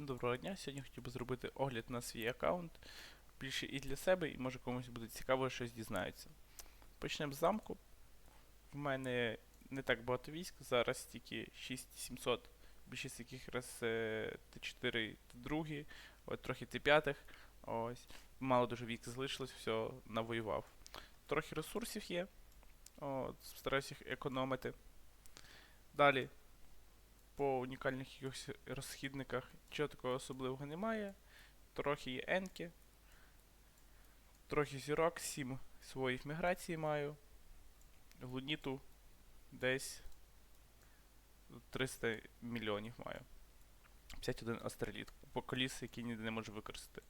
Всім доброго дня. Сьогодні хотів би зробити огляд на свій аккаунт. Більше і для себе, і може комусь буде цікаво, щось дізнаються. Почнемо з замку. В мене не так багато військ, зараз тільки 6700, більшість яких раз е, Т4, Т2, от трохи Т5. Ось. Мало дуже військ залишилось, все навоював. Трохи ресурсів є. От, стараюся їх економити. Далі по унікальних розхідниках нічого такого особливого немає. Трохи є енки. Трохи зірок, 7 своїх міграцій маю. Луніту десь 300 мільйонів маю. 51 астроліт. По коліс, який ніде не можу використати.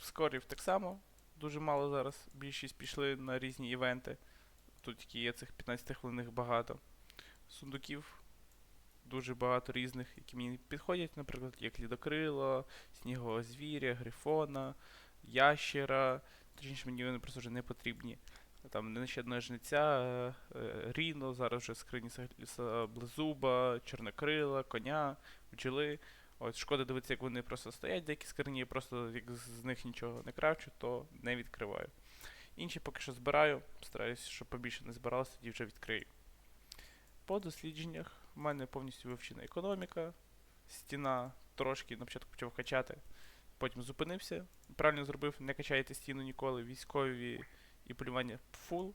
Скорів так само. Дуже мало зараз. Більшість пішли на різні івенти. Тут тільки є цих 15 хвилинних багато. Сундуків дуже багато різних, які мені підходять, наприклад, як лідокрило, снігового звіря, грифона, ящера. Точніше, мені вони просто вже не потрібні. Там нещадного жниця, е, е, Ріно, зараз вже скрині Близуба, Чорнокрила, коня, бджоли. От, шкода дивитися, як вони просто стоять, деякі скрині, просто як з них нічого не кравчу, то не відкриваю. Інші поки що збираю, стараюся, щоб побільше не збиралося, тоді вже відкрию. По дослідженнях в мене повністю вивчена економіка. Стіна трошки на початку почав качати, потім зупинився. Правильно зробив, не качайте стіну ніколи. Військові і полювання фул.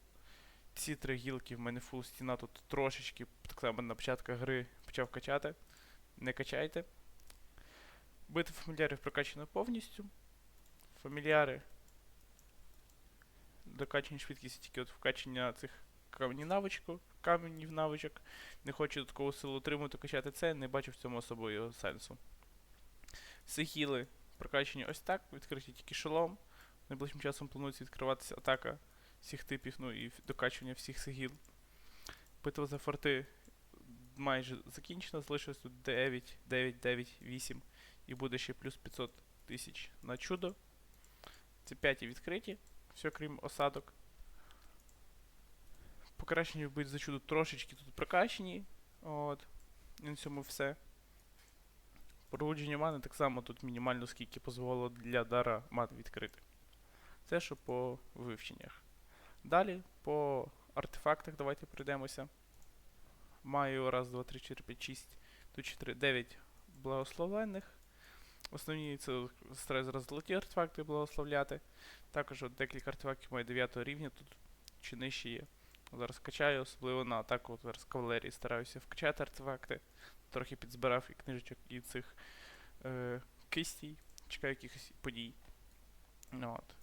Ці три гілки в мене фул стіна тут трошечки, так само на початку гри почав качати. Не качайте. Бити фамільярів прокачано повністю. Фамільяри. Докачані швидкість тільки от вкачання цих камені навичку, каменів навичок. Не хочу додаткову силу отримувати, качати це, не бачу в цьому особливого сенсу. Сихіли прокачені ось так, відкриті тільки шолом. Найближчим часом планується відкриватися атака всіх типів, ну і докачування всіх сигіл. Битва за форти майже закінчена, залишилось тут 9, 9, 9, 8 і буде ще плюс 500 тисяч на чудо. Це 5 відкриті, все крім осадок. Покращені вбити за чудо трошечки тут прокачені. От. І на цьому все. Пробудження мани так само тут мінімально скільки дозволило для дара мати відкрити. Це що по вивченнях. Далі по артефактах давайте пройдемося. Маю раз, два, три, чотири, п'ять, шість, тут 4, 9 благословенних. Основні це стараюсь зараз золоті артефакти благословляти. Також от декілька артефактів маю 9 рівня, тут чи нижче є. Зараз качаю, особливо на атаку зараз кавалерії стараюся вкачати артефакти. Трохи підзбирав і книжечок, і цих е, кистій. Чекаю якихось подій. От.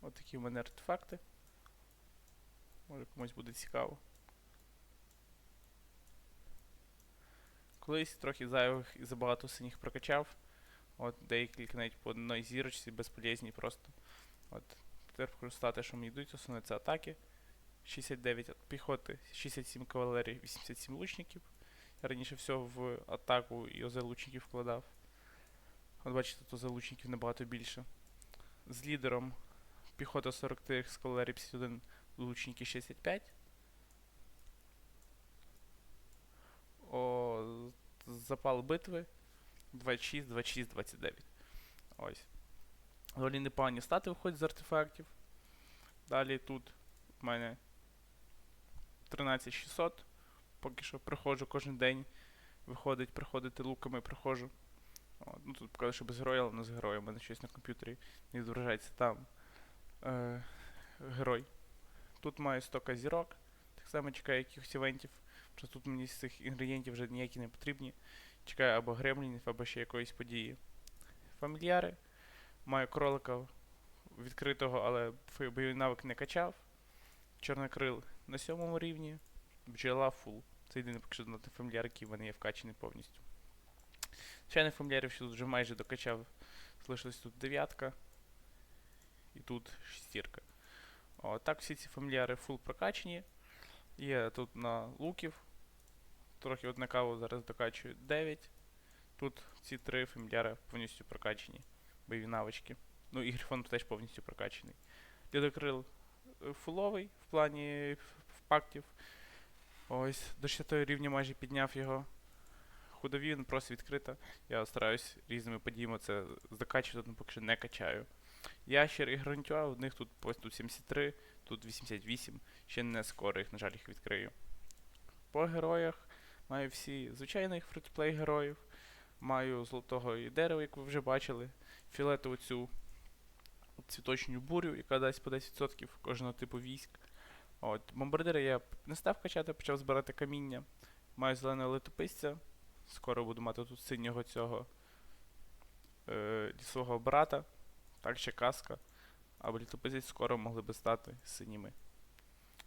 От такі в мене артефакти. Може комусь буде цікаво. Колись трохи зайвих і забагато синіх прокачав. От деякі навіть по одній зірочці безполезні просто. От. Тепер покажу стати, що мені йдуть, основне це атаки. 69 піхоти, 67 кавалерій, 87 лучників. Я раніше все в атаку і ОЗ лучників вкладав. От бачите, тут ОЗ лучників набагато більше. З лідером піхота 43 з кавалерії 51, лучники 65. О, запал битви 26, 26, 29. Ось. Доволі непогані стати виходять з артефактів. Далі тут в мене 13600. Поки що приходжу кожен день. Виходить, приходити луками приходжу. От, ну тут показує, що без героя, але не з героєм. У мене щось на комп'ютері не відображається там. Е, герой. Тут маю 100 зірок. Так само чекаю якихось івентів. Просто тут мені з цих інгредієнтів вже ніякі не потрібні. Чекаю або гремлінів, або ще якоїсь події. Фамільяри. Маю кролика відкритого, але бойовий навик не качав. Чорнокрил на сьомому рівні. Бджола фул. Це єдине поки що на фамільяр, який в мене є вкачаний повністю. Звичайно, фамільярів ще тут вже майже докачав. Залишилась тут дев'ятка. І тут шестірка. О, так всі ці фамільяри фул прокачені. Є тут на луків. Трохи от на каву зараз докачую 9. Тут ці три фамільяри повністю прокачені. Бойові навички. Ну і грифон теж повністю прокачаний. Лідокрил е, фуловий в плані пактів. Ось, до 60 рівня майже підняв його. ходові, він просто відкрита. Я стараюсь різними подіями це закачувати, але поки що не качаю. Ящер і грантюа, в них тут ось тут 73, тут 88. Ще не скоро їх, на жаль, їх відкрию. По героях маю всі звичайних фрітплей героїв. Маю золотого і дерева, як ви вже бачили. Фіолетову цю цвіточню бурю, яка дасть по 10% кожного типу військ. От, бомбардири я не став качати, почав збирати каміння. Маю зеленого летописця. Скоро буду мати тут синього цього е, лісового брата. Так ще каска. Або літописець скоро могли би стати синіми.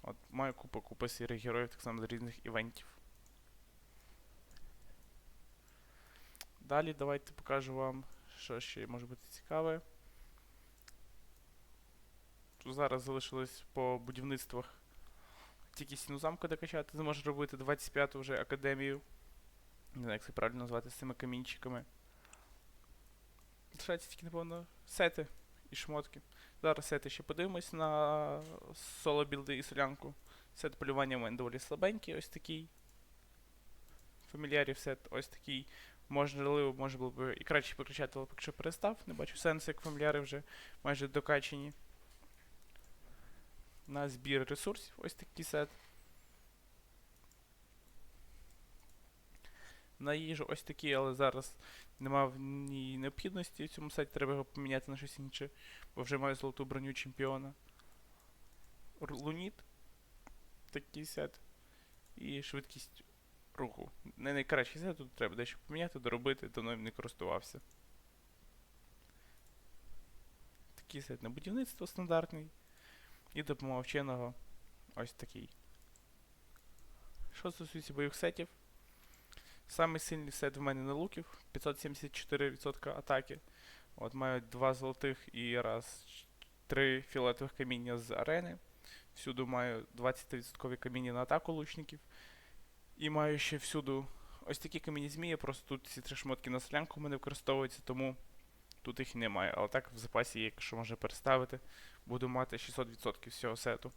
От, маю купу купу сірих героїв, так само з різних івентів. Далі давайте покажу вам, що ще може бути цікаве. Тут зараз залишилось по будівництвах тільки стіну замку докачати. Зможу робити 25-ту вже академію. Не знаю, як це правильно назвати з цими камінчиками. Лишається тільки, напевно, сети і шмотки. Зараз сети ще подивимось на соло білди і солянку. Сет полювання у мене доволі слабенький, ось такий. Фамільярів сет ось такий. Можливо, може було б і краще покричати, але поки що перестав. Не бачу сенсу, як фамільяри вже майже докачені. На збір ресурсів ось такий сет. На їжу ось такий, але зараз нема в необхідності в цьому сеті, треба його поміняти на щось інше, бо вже маю золоту броню чемпіона. Луніт. Такий сет. І швидкість руху. Не найкращий сет, тут треба дещо поміняти, доробити, давно їм не користувався. Такий сет на будівництво стандартний. І допомога вченого ось такий. Що стосується бойових сетів, самий сильний сет в мене на луків 574% атаки. От маю два золотих і раз три фіолетових каміння з арени. Всюди маю 20% каміння на атаку лучників. І маю ще всюди ось такі камінні змії, просто тут ці три шмотки на селянку в мене використовуються, тому тут їх немає. Але так в запасі якщо можна переставити, буду мати 600% всього сету.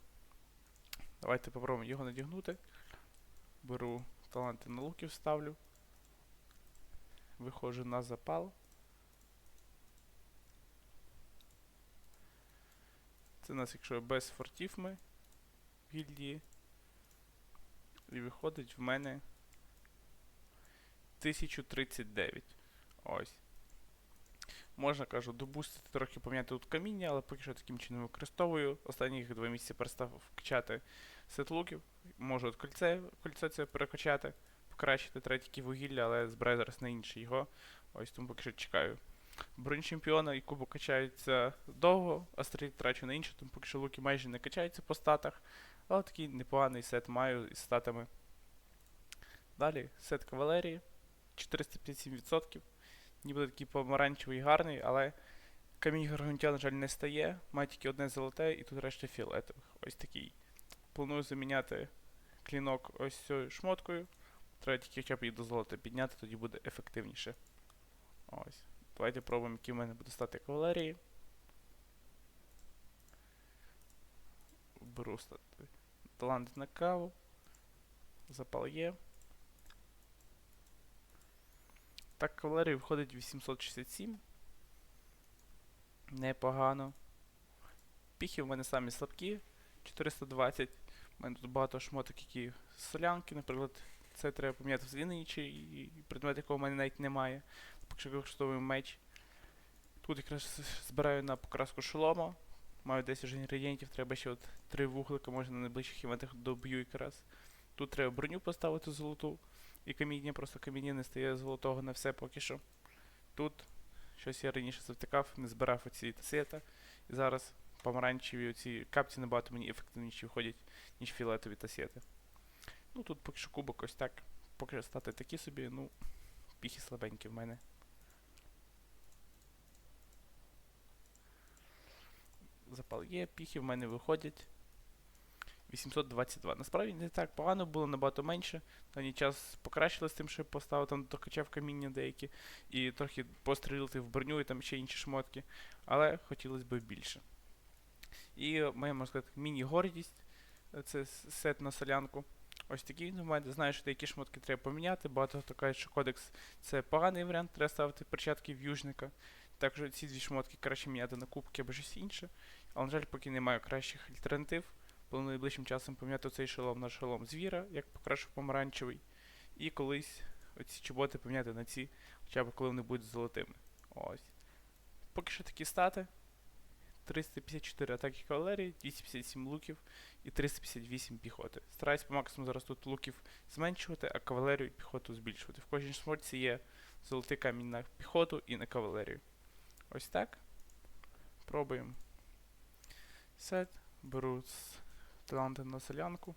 Давайте попробуємо його надягнути. Беру таланти на луків, ставлю. Виходжу на запал. Це у нас, якщо без фортів ми в гільдії. І виходить в мене 1039. Ось. Можна, кажу, добустити трохи поміняти тут каміння, але поки що таким чином використовую. Останніх два місяці перестав вкачати сет луків. Можу от кольце, кольце це перекачати, покращити третє вугілля, але збираю зараз на інше його. Ось тому поки що чекаю. Бронь чемпіона і кубок качаються довго, а трачу на інше, тому поки що луки майже не качаються по статах. Але такий непоганий сет маю із статами. Далі сет кавалерії 457%. Ніби такий помаранчевий гарний, але камінь гаргантя, на жаль, не стає. Має тільки одне золоте і тут решта фіолетових. Ось такий. Планую заміняти клінок ось цією шмоткою. Треба тільки хоча б її до золота підняти, тоді буде ефективніше. Ось. Давайте пробуємо, які в мене буде стати кавалерії. Беру стати талант на каву. Запал є. Так, кавалерії входить 867. Непогано. Піхи в мене самі слабкі. 420. У мене тут багато шмоток, які солянки, наприклад, це треба поміняти взагалі інший предмет, якого в мене навіть немає. Поки використовую меч. Тут якраз збираю на покраску шолома. Маю 10 вже інгредієнтів, треба ще от 3 вуглика, може на найближчих івентах доб'ю якраз. Тут треба броню поставити золоту. І каміння, просто каміння не стає золотого на все поки що. Тут щось я раніше завтикав, не збирав оці тасета. І зараз помаранчеві оці капці набагато мені ефективніші виходять, ніж фіолетові тасети. Ну тут поки що кубок ось так. Поки що стати такі собі, ну, піхи слабенькі в мене. Запал є, піхи в мене виходять. 822. Насправді не так погано, було набагато менше. Даний час покращили з тим, що поставив там докачав каміння деякі. І трохи пострілити в броню і там ще інші шмотки. Але хотілося б більше. І моя, можна сказати, міні-гордість. Це сет на солянку. Ось у мене. Знаю, що деякі шмотки треба поміняти. Багато хто каже, що кодекс це поганий варіант, треба ставити перчатки в'южника. Також ці дві шмотки краще міняти на кубки або щось інше. Але, на жаль, поки немає кращих альтернатив. Планую найближчим часом поміняти цей шолом на шолом звіра, як покраще помаранчевий. І колись оці чоботи поміняти на ці, хоча б коли вони будуть золотими. Ось. Поки що такі стати. 354 атаки кавалерії, 257 луків і 358 піхоти. Стараюсь по максимуму зараз тут луків зменшувати, а кавалерію і піхоту збільшувати. В кожній шморці є золотий камінь на піхоту і на кавалерію. Ось так. Пробуємо. Сет. Беру з таланти на солянку.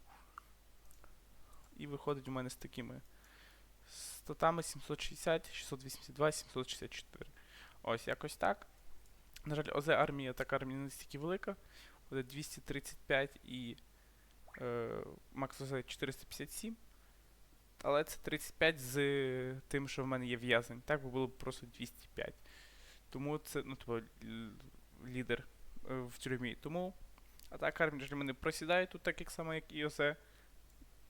І виходить у мене з такими статами 760, 682, 764. Ось якось так. На жаль, ОЗ армія, така армія не настільки велика. Буде 235 і Макс ОЗ 457. Але це 35 з тим, що в мене є в'язень. Так би було б просто 205. Тому це, ну, тобто, лідер е, в тюрмі. Тому атака армії для мене просідає тут, так як само, як і ОЗ.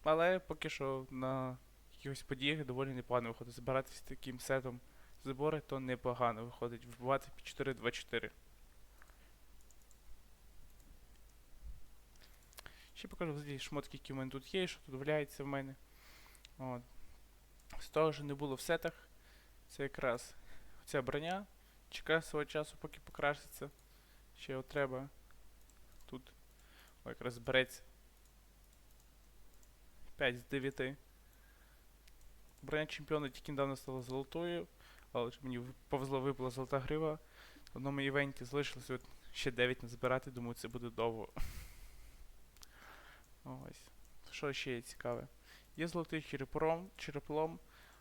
Але поки що на якихось подіях доволі непогано виходить. Збиратися таким сетом збори, то непогано виходить вбивати під 4-2-4. Ще покажу взагалі шмотки, які в мене тут є, що тут валяється в мене. От. З того, що не було в сетах, це якраз ця броня. Чекаю свого часу, поки покраситься. Ще от треба. Якраз збереться 5 з 9. Броня чемпіона тільки недавно стала золотою, але мені повезло випала золота грива. В одному івенті залишилось от ще 9 назбирати, думаю, це буде довго. Ось. Що ще є цікаве? Є золотий черепором, череплом,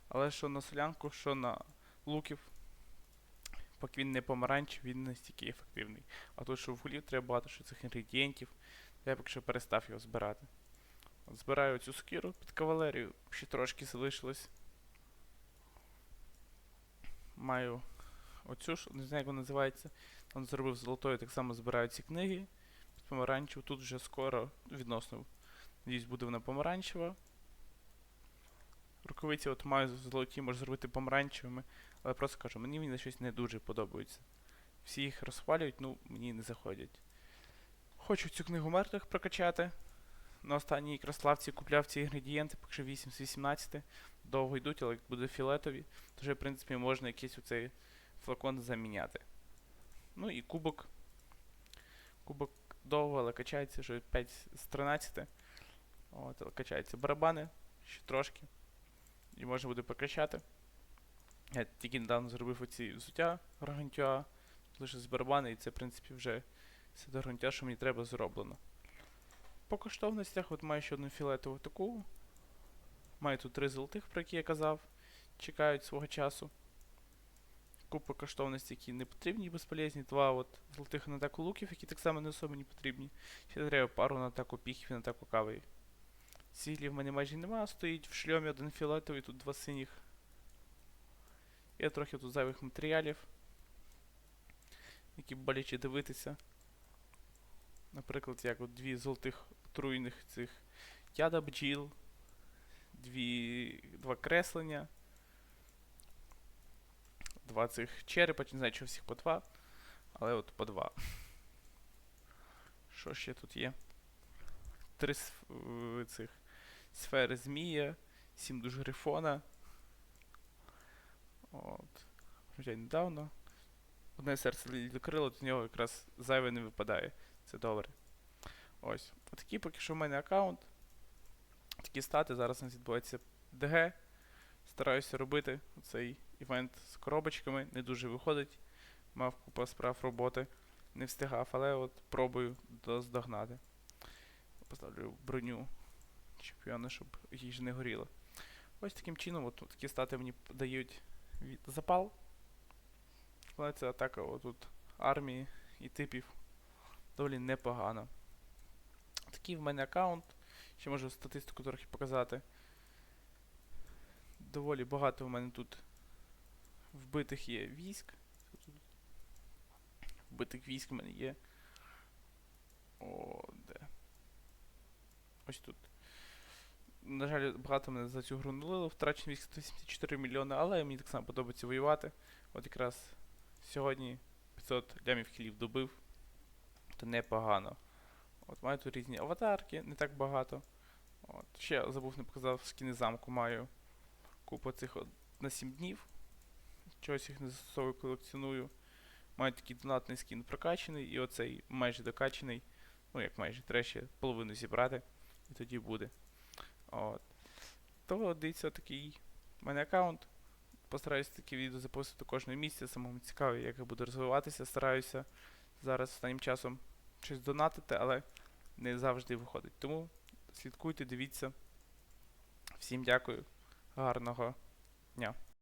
але що на солянку, що на луків. Поки він не помаранчев, він не стільки ефективний. А тут, що в гулів треба багато що цих інгредієнтів, то я поки що перестав його збирати. От збираю цю скіру під кавалерію, ще трошки залишилось. Маю оцю ж, не знаю, як вона називається. Он зробив золотою, так само збираю ці книги під помаранчеву. Тут вже скоро, відносно, надіюсь, буде вона помаранчева. Рукавиці от маю золоті, можу зробити помаранчевими, але просто кажу, мені вони щось не дуже подобаються. Всі їх розхвалюють, ну мені не заходять. Хочу цю книгу мертвих прокачати. На останній краславці купляв ці інгредієнти, поки що 8 з 18. Довго йдуть, але як буде фіолетові, то вже, в принципі, можна якийсь оцей флакон заміняти. Ну і кубок. Кубок довго, але качається вже 5 з 13. От, але качаються барабани, ще трошки. І можна буде прокачати. Я тільки недавно зробив оці взуття гаргантюа, лише з барабани, і це, в принципі, вже все до гаргантюа, що мені треба зроблено. По коштовностях от маю ще одну фіолетову таку. Маю тут три золотих, про які я казав. Чекають свого часу. Купа коштовностей, які не потрібні і безполезні. Два от золотих на атаку луків, які так само не особо не потрібні. Ще треба пару на атаку піхів і на атаку кави. Сіглів в мене майже немає, стоїть в шльомі один фіолетовий, тут два синіх. Є трохи тут зайвих матеріалів, які боляче дивитися. Наприклад, як от дві золотих отруйних цих яда бджіл, дві, два креслення, два цих черепа, не знаю, чи всіх по два, але от по два. Що ще тут є? Три е, цих сфери змія, сім душ грифона. От. Хоча недавно. Одне серце лідокрило, з нього якраз зайве не випадає. Це добре. Ось. Отакий поки що в мене аккаунт. Такі стати. Зараз у нас відбувається ДГ. Стараюся робити цей івент з коробочками. Не дуже виходить. Мав купа справ роботи. Не встигав, але от пробую доздогнати. Поставлю броню чемпіона, щоб їж не горіло. Ось таким чином, от такі стати мені дають запал. Але це атака отут армії і типів доволі непогано. Такий в мене аккаунт. Ще можу статистику трохи показати. Доволі багато в мене тут вбитих є військ. Вбитих військ в мене є. О, де? Ось тут. на жаль, багато мене за цю гру нулило, втрачено 284 мільйони, але мені так само подобається воювати. От якраз сьогодні 500 лямів хілів добив, то непогано. От маю тут різні аватарки, не так багато. От. Ще забув, не показав, скіни замку маю. Купу цих от на 7 днів. Чогось їх не застосовую, колекціоную. Маю такий донатний скін прокачаний, і оцей майже докачаний. Ну, як майже, треба ще половину зібрати, і тоді буде. От. То дивіться такий в мене аккаунт. Постараюся такі відео записувати кожного місяця, самому цікаво, як я буду розвиватися. Стараюся зараз останнім часом щось донатити, але не завжди виходить. Тому слідкуйте, дивіться. Всім дякую. Гарного дня.